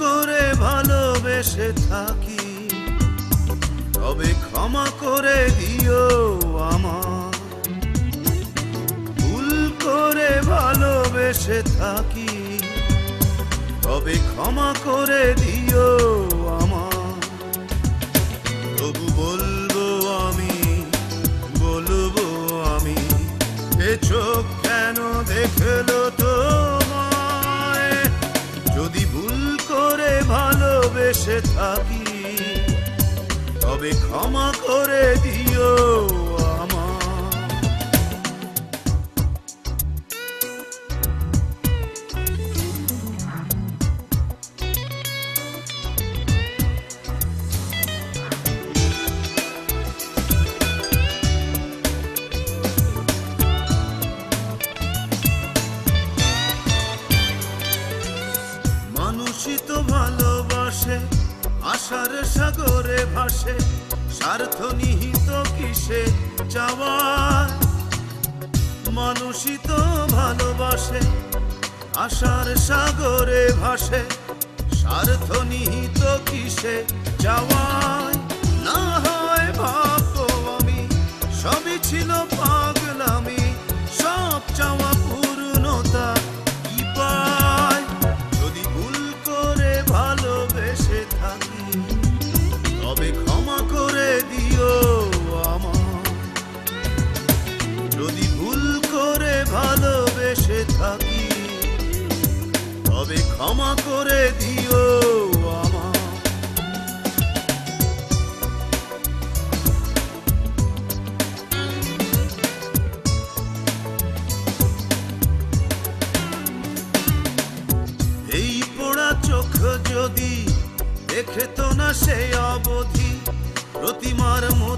করে ভালোবেসে থাকি, তবে ক্ষমা করে দিও আমার ভুল করে ভালোবেসে থাকি, তবে ক্ষমা করে দিও আমার তবু বলব আমি বলব আমি, এ চোখ কেন দেখল ভালোবেসে থাকি। তবে ক্ষমা করে দিও। আশার সাগরে ভাসে, স্বার্থ নিহিত কিসে চাওয়ার? মানুষই তো ভালোবাসে, আশার সাগরে ভাসে, স্বার্থ নিহিত কিসে চাওয়ায় ক্ষমা করে দিও এই পোড়া চোখ যদি দেখে তো না সে অবধি প্রতিমার মতো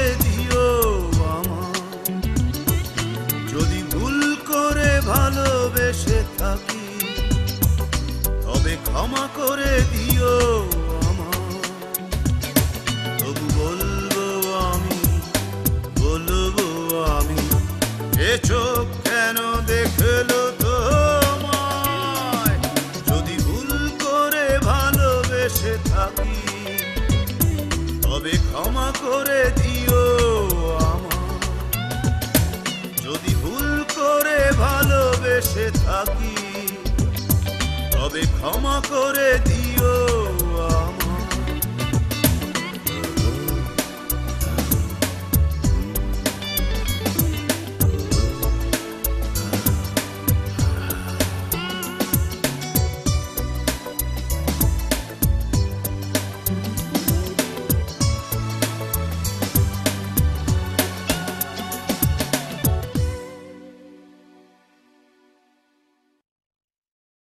ক্ষমা করে দিও তবু বলব আমি বলব আমি, এ চোখ কেন দেখল তোমায়? যদি ভুল করে ভালোবেসে থাকি, তবে ক্ষমা করে দিও আমার যদি ভুল করে ভালোবেসে থাকি তবে ক্ষমা করে দিও।